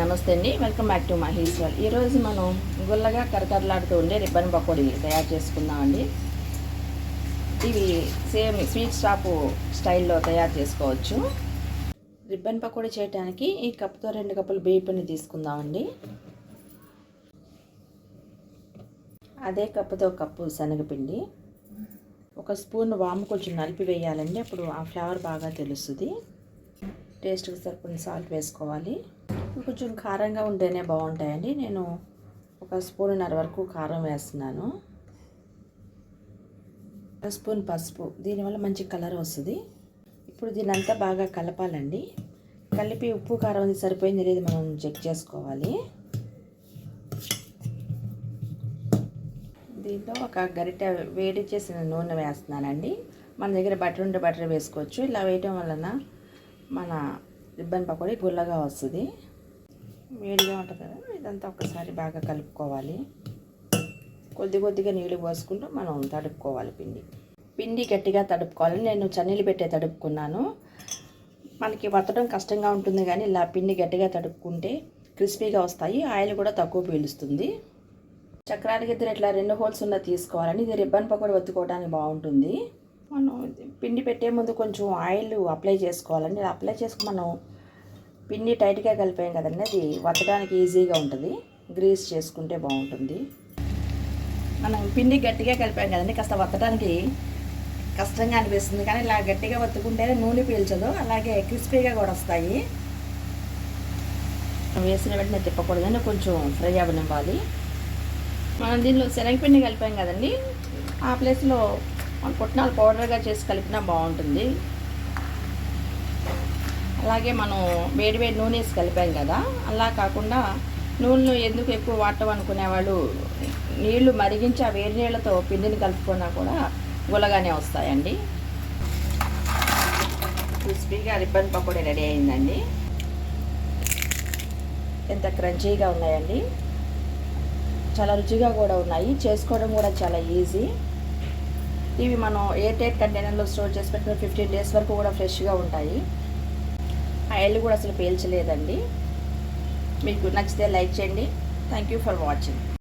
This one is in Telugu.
నమస్తే అండి. వెల్కమ్ బ్యాక్ టు మహేశ్వర్ ఈరోజు మనం గుల్లగా కరకరలాడుతూ ఉండే రిబ్బన్ పకోడీ తయారు చేసుకుందామండి. ఇవి సేమ్ స్వీట్ షాపు స్టైల్లో తయారు చేసుకోవచ్చు. రిబ్బన్ పకోడీ చేయడానికి ఈ కప్పుతో రెండు కప్పులు బియ్య పిండి తీసుకుందామండి. అదే కప్పుతో కప్పు శనగపిండి ఒక స్పూన్ వాము కొంచెం నలిపి వేయాలండి. అప్పుడు ఆ ఫ్లేవర్ బాగా తెలుస్తుంది. టేస్ట్కి సరిపడిన సాల్ట్ వేసుకోవాలి. కొంచెం కారంగా ఉంటేనే బాగుంటాయండి. నేను ఒక స్పూన్నర వరకు కారం వేస్తున్నాను. ఒక స్పూన్ పసుపు దీనివల్ల మంచి కలర్ వస్తుంది. ఇప్పుడు దీని అంతా బాగా కలపాలండి. కలిపి ఉప్పు కారం అది సరిపోయింది లేదు మనం చెక్ చేసుకోవాలి. దీంట్లో ఒక గరిటె వేడి చేసిన నూనె వేస్తున్నానండి. మన దగ్గర బటర్ ఉంటే బటర్ వేసుకోవచ్చు. ఇలా వేయటం వలన మన రిబ్బన్ పకోడీ గుల్లగా వస్తుంది. వేడిగా ఉంటుంది కదా ఇదంతా ఒకసారి బాగా కలుపుకోవాలి. కొద్ది కొద్దిగా నీళ్ళు పోసుకుంటూ మనం తడుపుకోవాలి పిండి. పిండి గట్టిగా తడుపుకోవాలి. నేను చన్నీళ్ళు పెట్టే తడుపుకున్నాను. మనకి వత్తడం కష్టంగా ఉంటుంది కానీ ఇలా పిండి గట్టిగా తడుపుకుంటే క్రిస్పీగా వస్తాయి. ఆయిల్ కూడా తక్కువ పీలుస్తుంది. చక్రానికి ఇద్దరు ఇట్లా రెండు హోల్స్ ఉన్న తీసుకోవాలని ఇది రిబ్బన్ పకోడీ ఒత్తుకోవడానికి బాగుంటుంది. మనం పిండి పెట్టే ముందు కొంచెం ఆయిల్ అప్లై చేసుకోవాలండి. అప్లై చేసుకుని మనం పిండి టైట్గా కలిపాం కదండి. అది వత్తడానికి ఈజీగా ఉంటుంది. గ్రీస్ చేసుకుంటే బాగుంటుంది. మనం పిండి గట్టిగా కలిపాం కదండి. కాస్త వత్తడానికి కష్టంగా అనిపిస్తుంది. కానీ ఇలా గట్టిగా వత్తుకుంటేనే నూనె పీల్చదు. అలాగే క్రిస్పీగా కూడా వస్తాయి. వేసిన వెంటనే తిప్పకూడదని కొంచెం ఫ్రై అవ్వనివ్వాలి. మనం దీనిలో శనగపిండి కలిపాం కదండి. ఆ ప్లేస్లో మనం పుట్నాలు పౌడర్గా చేసి కలిపినా బాగుంటుంది. అలాగే మనం వేడి వేడి నూనె వేసి కలిపాం కదా. అలా కాకుండా నూనెను ఎందుకు ఎక్కువ వాడటం అనుకునే వాళ్ళు నీళ్ళు మరిగించి ఆ వేడి నీళ్ళతో పిండిని కలుపుకున్నా కూడా గులగానే వస్తాయండి. క్రిస్పీగా రిబ్బన్ పకోడీ రెడీ అయిందండి. ఎంత క్రంచీగా ఉన్నాయండి. చాలా రుచిగా కూడా ఉన్నాయి. చేసుకోవడం కూడా చాలా ఈజీ. ఇవి మనం ఎయిర్ టైట్ కంటైనర్లో స్టోర్ చేసి పెట్టిన ఫిఫ్టీన్ డేస్ వరకు కూడా ఫ్రెష్గా ఉంటాయి. ఆయిల్ కూడా అసలు పేల్చలేదండి. మీకు నచ్చితే లైక్ చేయండి. Thank you for watching